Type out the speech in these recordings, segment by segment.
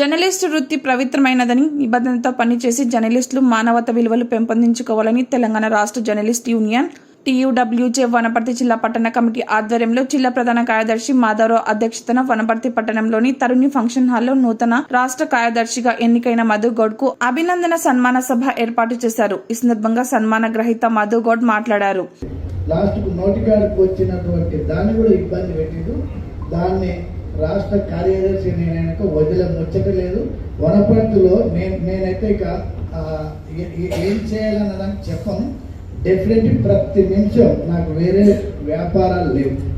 Journalist వృత్తి పవిత్రమైనదని నిబంధనతో పనిచేసి జర్నలిస్టులు మానవత విలువలు పెంపొందించుకోవాలని తెలంగాణ రాష్ట్ర జర్నలిస్ట్ యూనియన్ టీయూడబ్ల్యూజే వనపర్తి జిల్లా పట్టణ కమిటీ ఆధ్వర్యంలో జిల్లా ప్రధాన కార్యదర్శి మాధవరావు అధ్యక్షతన వనపర్తి పట్టణంలోని తరుణి ఫంక్షన్ హాల్లో నూతన రాష్ట్ర కార్యదర్శిగా ఎన్నికైన మధుగౌడ్కు అభినందన సన్మాన సభ ఏర్పాటు చేశారు. ఈ సందర్భంగా సన్మాన గ్రహీత మధుగౌడ్ మాట్లాడారు. లాస్ట్కు నోటికాడకు వచ్చినటువంటి దాన్ని కూడా ఇబ్బంది పెట్టిండు. దాన్ని రాష్ట్ర కార్యదర్శి నేనైనాక వదిలే ముచ్చట లేదు. వనపర్తిలో నేను నేనైతే ఇక ఏం చేయాలన్న దానికి చెప్పను. డెఫినెట్లీ ప్రతి నిమిషం నాకు వేరే వ్యాపారాలు లేవు.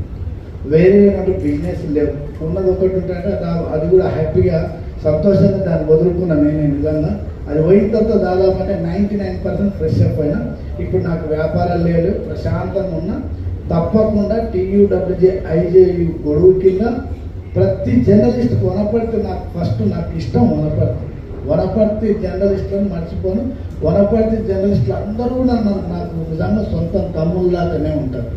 వేరే నాకు బిజినెస్ లేవు. ఉన్నది ఒకటి ఉంటే దా- అది కూడా హ్యాపీగా సంతోషంగా దాన్ని వదులుకున్నా నేను నిజంగా. అది పోయిన తర్వాత దాదాపు అంటే ninety nine percent fresh up అయినా ఇప్పుడు నాకు వ్యాపారాలు లేవు. ప్రశాంతంగా ఉన్నా. తప్పకుండా టీయూడబ్ల్యూజే ఐజేయు గొడుగు కింద ప్రతి జర్నలిస్ట్ వనపర్తి నాకు ఫస్ట్ నాకు ఇష్టం వనపర్తి. వనపర్తి జర్నలిస్టులను మర్చిపోను. వనపర్తి జర్నలిస్టులు అందరూ నన్ను నాకు నిజంగా సొంత తమ్ముళ్ళలాగానే ఉంటారు.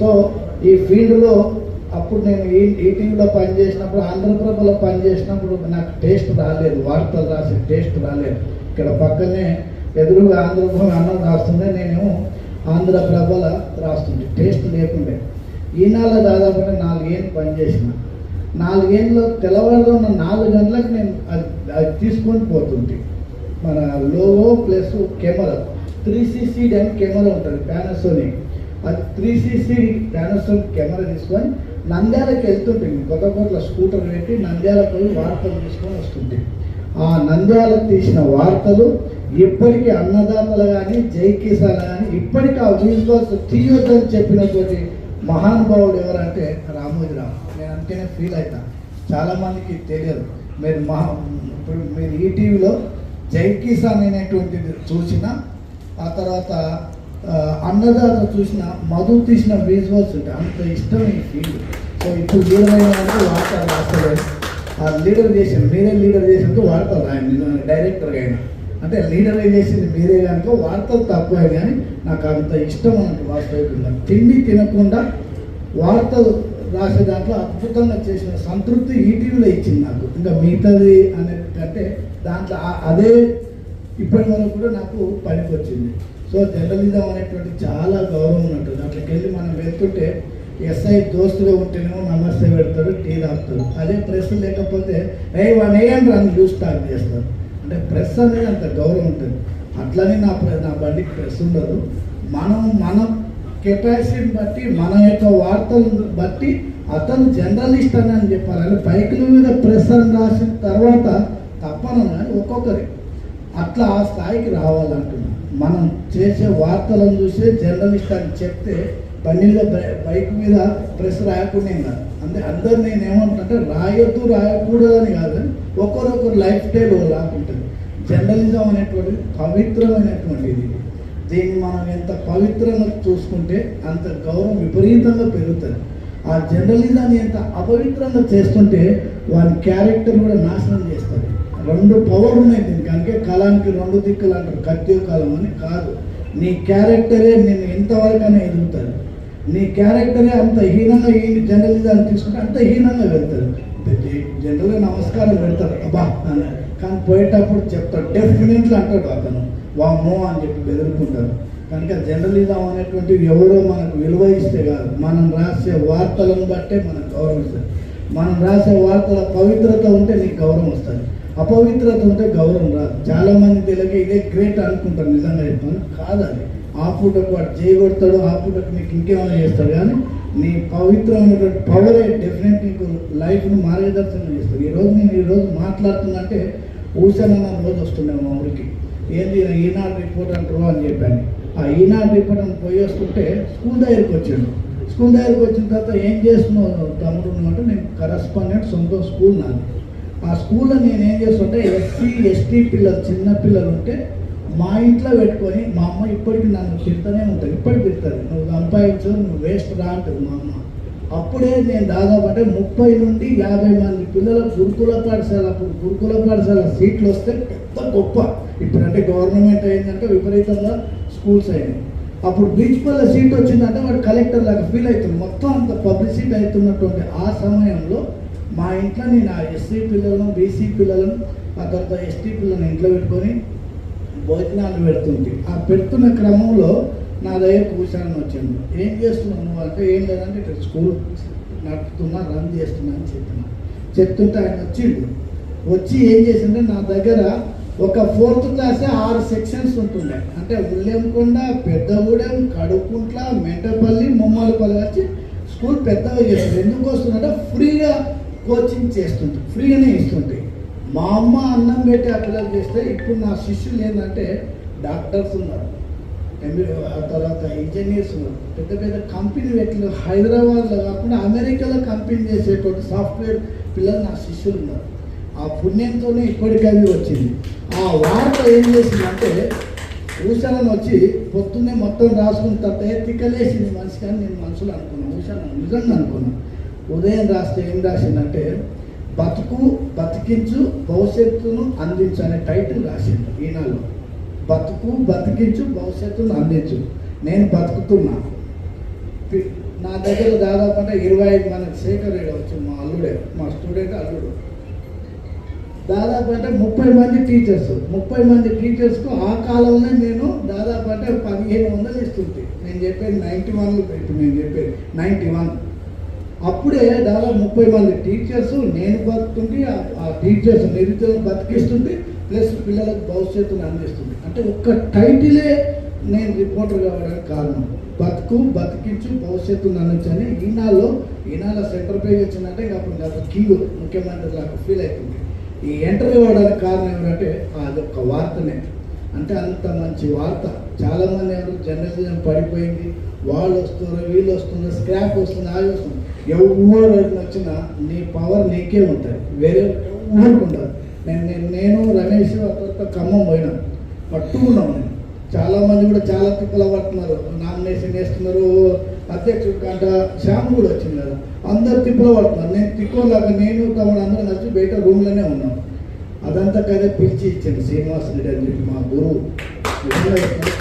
సో ఈ ఫీల్డ్లో అప్పుడు నేను ఈ ఈటీవీలో పనిచేసినప్పుడు ఆంధ్రప్రభలో పనిచేసినప్పుడు నాకు టేస్ట్ రాలేదు. వార్తలు రాసే టేస్ట్ రాలేదు. ఇక్కడ పక్కనే ఎదురుగా ఆంధ్రప్రభ అన్నం రాస్తుండే నేనేమో ఆంధ్రప్రభల రాస్తుండే. టేస్ట్ లేకుండే. ఈనాళ్ళ దాదాపుగా నాలుగేళ్ళు పనిచేసిన. నాలుగేళ్ళు తెల్లవారులో నాలుగు గంటలకు నేను అది అది తీసుకొని పోతుంటే. మన లోవో ప్లస్ కెమెరా త్రీ సిసి అని కెమెరా ఉంటుంది పానాసోనిక్ అది త్రీ సిసి పానాసోనిక్ కెమెరా తీసుకొని నంద్యాలకు వెళ్తుంటుంది కొత్త కొత్త స్కూటర్ పెట్టి నంద్యాలకు పోయి వార్తలు తీసుకొని వస్తుంటే. ఆ నంద్యాల తీసిన వార్తలు ఇప్పటికీ అన్నదాతలు కానీ జై కిసాన్ కానీ ఇప్పటికీ ఆ వీళ్ళతో తీయొద్దని చెప్పినటువంటి మహానుభావుడు ఎవరంటే రామోజీరావు నేను అందుకనే ఫీల్ అవుతాను చాలామందికి తెలియదు. మీరు మహా ఇప్పుడు మీరు ఈటీవీలో జై కిసాన్ అనేటువంటిది చూసిన ఆ తర్వాత అన్నదాత చూసిన మధు తీసిన విజువల్స్ ఉంటాయి. అంత ఇష్టం ఈ ఫీల్డ్ సో ఇప్పుడు లీడర్ అయినా వార్త రాస్తలేదు ఆ లీడర్ చేసిన మీరే లీడర్ చేసినట్టు వార్తలు రాయండి. డైరెక్టర్గా అయినా. అంటే లీడర్ చేసింది మీరే కనుక వార్తలు తక్కువే కానీ నాకు అంత ఇష్టం అన్నట్టు వాస్తవికంగా. తిండి తినకుండా వార్తలు రాసే దాంట్లో అద్భుతంగా చేసిన సంతృప్తి ఈటీవీలో ఇచ్చింది నాకు. ఇంకా మిగతాది అనేటంటే దాంట్లో అదే ఇప్పటి వరకు కూడా నాకు పనికి వచ్చింది సో జర్నలిజం అనేటువంటి చాలా గౌరవం ఉన్నట్టు. దాంట్లోకి వెళ్ళి మనం వెళ్తుంటే ఎస్ఐ దోస్తుగా ఉంటేనేమో నమస్తే పెడతారు టీ తాగుతారు. అదే ప్రెస్ లేకపోతే ఏ వన్ ఏఎం రన్ చూస్తారు స్టార్ట్ చేస్తారు అంటే ప్రెస్ అనేది అంత గౌరవం ఉంటుంది. అట్లనే నా ప్ర- నా బండికి ప్రెస్ ఉండదు. మనం మన కెపాసిటీని బట్టి మన యొక్క వార్తలను బట్టి అతను జర్నలిస్ట్ అని అని చెప్పాలి అంటే బైకుల మీద ప్రెస్ అని రాసిన తర్వాత తప్పను ఒక్కొక్కరి. అట్లా ఆ స్థాయికి రావాలంటున్నా. మనం చేసే వార్తలను చూసే జర్నలిస్ట్ అని చెప్తే బండిలో బైక్ మీద ప్రెస్ రాయకుండా కాదు. అంటే అందరు నేను ఏమంటుంటే రాయొద్దు రాయకూడదు అని కాదు ఒకరొకరు ఒక్కరొకరు లైఫ్ స్టైల్ లాగుంటుంది జర్నలిజం అనేటువంటిది పవిత్రమైనటువంటిది దీన్ని మనం ఎంత పవిత్రంగా చూసుకుంటే అంత గౌరవం విపరీతంగా పెరుగుతుంది. ఆ జర్నలిజాన్ని ఎంత అపవిత్రంగా చేస్తుంటే వారి క్యారెక్టర్ కూడా నాశనం చేస్తుంది. రెండు పవర్ ఉన్నాయి దీనికి. అందుకే కాలానికి రెండు దిక్కులు అంటారు. కత్తి కాలం అని కాదు. నీ క్యారెక్టరే నేను ఎంతవరకైనా ఎదుగుతాను నీ క్యారెక్టరే అంత హీనంగా ఈ జర్నలిజాన్ని తీసుకుంటే అంత హీనంగా వెళ్తారు. జనరల్గా నమస్కారం పెడతారు. అబ్బా అని కానీ పోయేటప్పుడు చెప్తాడు. డెఫినెట్లీ అంటాడు అతను. వామ్మో అని చెప్పి బెదురుకుంటారు. కనుక జర్నలిజం అనేటువంటివి ఎవరో మనకు విలువ ఇస్తే కాదు. మనం రాసే వార్తలను బట్టే మనకు గౌరవం ఇస్తుంది. మనం రాసే వార్తల పవిత్రత ఉంటే నీకు గౌరవం వస్తుంది. అపవిత్రత ఉంటే గౌరవం రాదు. చాలా మంది తెలియక ఇదే గ్రేట్ అనుకుంటారు. నిజంగా చెప్పాను కాదు అది. ఆ పూటకు వాడు చేయగొడతాడు ఆ పూటకు నీకు ఇంకేమైనా చేస్తాడు. కానీ నీ పవిత్రమైనటువంటి పవరే డెఫినెట్ నీకు లైఫ్ను మార్గదర్శనం చేస్తాడు ఈరోజు నేను ఈరోజు మాట్లాడుతుందంటే ఊసనన్న రోజు వస్తుండే మా ఊరికి. ఏంది ఈనాడు రిపోర్ట్ అంటారు అని చెప్పాను. ఆ ఈనాడు రిపోర్ట్ అని పోయి వస్తుంటే స్కూల్ దగ్గరికి వచ్చాడు. స్కూల్ దగ్గరికి వచ్చిన తర్వాత ఏం చేస్తున్నావు తమ్ముడు అంటే నేను కరస్పాండెంట్ సొంత స్కూల్ నాది. ఆ స్కూల్లో నేను ఏం చేస్తుంటే ఎస్సీ ఎస్టీ పిల్లలు చిన్న పిల్లలు ఉంటే మా ఇంట్లో పెట్టుకొని మా అమ్మ ఇప్పటికి నన్ను తిడతానే ఉంటుంది. ఇప్పటికి తిడుతుంది నువ్వు సంపాదించు నువ్వు వేస్ట్ రా అంటుంది మా అమ్మ. అప్పుడే నేను దాదాపు అంటే ముప్పై నుండి యాభై మంది పిల్లల గురుకుల పాఠశాల అప్పుడు గురుకుల పాఠశాల సీట్లు వస్తే పెద్ద గొప్ప. ఇప్పుడంటే గవర్నమెంట్ అయిందంటే విపరీతంగా స్కూల్స్ అయినాయి. అప్పుడు బీచ్ సీట్ వచ్చిందంటే వాడు కలెక్టర్ లాగా ఫీల్ అవుతుంది మొత్తం అంత పబ్లిసిటీ అవుతున్నటువంటి ఆ సమయంలో మా ఇంట్లో నేను ఆ ఎస్సీ పిల్లలను బీసీ పిల్లలను ఆ తర్వాత ఎస్టీ పిల్లలను ఇంట్లో పెట్టుకొని భోజనాలు పెడుతుంది ఆ పెడుతున్న క్రమంలో నా దగ్గర కూర్చొని వచ్చిండు ఏం చేస్తున్నావు నువ్వు అంటే ఏం లేదంటే ఇట్లా స్కూల్ నడుపుతున్నా రన్ చేస్తున్నా అని చెప్పిన. చెప్తుంటే ఆయన వచ్చిండు. వచ్చి ఏం చేసిండే నా దగ్గర ఒక ఫోర్త్ క్లాసే ఆరు సెక్షన్స్ ఉంటుండే. అంటే ఉల్లెంకొండ పెద్దగూడెం కడుకుంట్ల మెంటపల్లి ముమ్మలపల్లి వచ్చి స్కూల్ పెద్దగా చేస్తుంది ఎందుకు వస్తుందంటే ఫ్రీగా కోచింగ్ చేస్తుంది ఫ్రీగానే ఇస్తుంది మా అమ్మ అన్నం పెట్టి ఆ పిల్లలు చేస్తే ఇప్పుడు నా శిష్యులు ఏంటంటే డాక్టర్స్ ఉన్నారు. ఆ తర్వాత ఇంజనీర్స్ ఉన్నారు. పెద్ద పెద్ద కంపెనీ వ్యక్తులు హైదరాబాద్లో కాకుండా అమెరికాలో కంపెనీ చేసేటువంటి సాఫ్ట్వేర్ పిల్లలు నా శిష్యులు ఉన్నారు. ఆ పుణ్యంతోనే ఇప్పటికవి వచ్చింది. ఆ వార్త ఏం చేసిందంటే ఊషాలను వచ్చి పొద్దున్నే మొత్తం రాసుకున్న తర్వాత తిక్కలేసింది మనిషి కానీ నేను మనసులో అనుకున్నాను ఊషాలను నిజంగా అనుకున్నాను ఉదయం రాస్తే ఏం రాసిందంటే బతుకు బతికించు భవిష్యత్తును అందించు అనే టైటిల్ రాసింది ఈనాలో బతుకు బతికించు భవిష్యత్తును అందించు. నేను బతుకుతున్నా. నా దగ్గర దాదాపు అంటే ఇరవై ఐదు మంది శేఖర్ రెడ్డి మా అల్లుడే మా స్టూడెంట్ అల్లుడు. దాదాపు అంటే ముప్పై మంది టీచర్స్ ముప్పై మంది టీచర్స్కు ఆ కాలంలో నేను దాదాపు అంటే పదిహేను వందలు ఇస్తుంది నేను చెప్పేది నైంటీ వన్లో పెట్టి నేను చెప్పేది నైంటీ వన్ అప్పుడే దాదాపు ముప్పై మంది టీచర్స్ నేను బతుకుంది ఆ- టీచర్స్ నిరుద్యోగం బతికిస్తుంది ప్లస్ పిల్లలకు భవిష్యత్తును అందిస్తుంది. అంటే ఒక్క టైటిలే నేను రిపోర్టర్ కావడానికి కారణం. బతుకు బతికించు భవిష్యత్తును అందించని ఈనాలో ఈనాల సెంటర్ పేజ్ వచ్చిందంటే ఇంకా అప్పుడు నాకు కీ ముఖ్యమంత్రి లాగా ఫీల్ అవుతుంది. ఈ ఎంటర్ అవ్వడానికి కారణం ఏమంటే అదొక వార్తనే. అంటే అంత మంచి వార్త. చాలామంది ఎవరు జర్నలిజం పడిపోయింది వాళ్ళు వస్తున్నారు వీళ్ళు వస్తున్నారు స్క్రాప్ వస్తుంది అవి వస్తుంది. ఎవరు వచ్చినా నీ పవర్ నీకే ఉంటుంది. వేరే ఎవరికి ఉండదు. నేను నేను నేను రమేష్ అక్కడ ఖమ్మం పోయినా. పట్టుకున్నాం నేను. చాలా మంది కూడా చాలా తిప్పలు పడుతున్నారు. నామినేషన్ వేస్తున్నారు అధ్యక్షుడు కంట శ్యామ్ కూడా వచ్చింది కదా. అందరు తిప్పలు పడుతున్నారు. నేను తిక్కోలాగా నేను తమను అందరూ నచ్చి బయట రూమ్లోనే ఉన్నాం. అదంతా కదా పిలిచి ఇచ్చింది శ్రీనివాస్ రెడ్డి అని చెప్పి మా గురువు.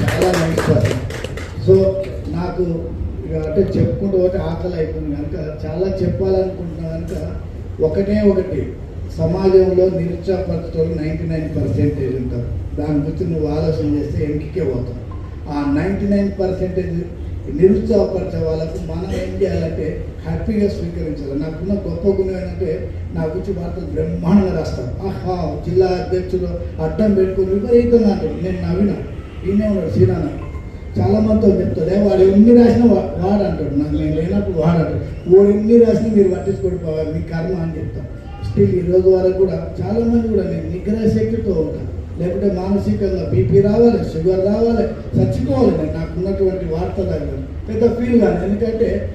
చాలా నైస్ సో నాకు అంటే చెప్పుకుంటూ ఒకటి ఆకలి అయిపోయింది కనుక చాలా చెప్పాలనుకుంటున్నా కనుక ఒకటే ఒకటి సమాజంలో నిరుత్సాహపరచడం నైంటీ నైన్ పర్సెంటేజ్ ఉంటారు. దాని గురించి నువ్వు ఆలోచన చేస్తే ఎంకికే పోతావు ఆ నైంటీ నైన్ పర్సెంటేజ్ నిరుత్సాహపరిచే వాళ్ళకు మనం ఏం చేయాలంటే హ్యాపీగా స్వీకరించాలి. నాకున్న గొప్ప గుణం ఏంటంటే నా గురించి వార్తలు బ్రహ్మాండంగా రాస్తాను ఆహా జిల్లా అధ్యక్షుడు అడ్డం పెట్టుకుని విపరీతంగా అంటాడు. నేను నవ్విన. ఈయనే ఉన్నాడు శ్రీనాన్న చాలా మందితో చెప్తాడు వాడు ఎన్ని రాసినా వా- వాడు అంటాడు నాకు నేను లేనప్పుడు వాడు అంటాడు. వాడు ఎన్ని రాసినా మీరు పట్టించుకోండి పోవాలి మీ కర్మ అని చెప్తాను స్టిల్ ఈ రోజు వరకు కూడా చాలా మంది కూడా నేను నిగ్రహ శక్తితో ఉంటాను. లేకుంటే మానసికంగా బీపీ రావాలి షుగర్ రావాలి చచ్చిపోవాలి. నేను నాకు ఉన్నటువంటి వార్తలు పెద్ద ఫీల్ కాదు. ఎందుకంటే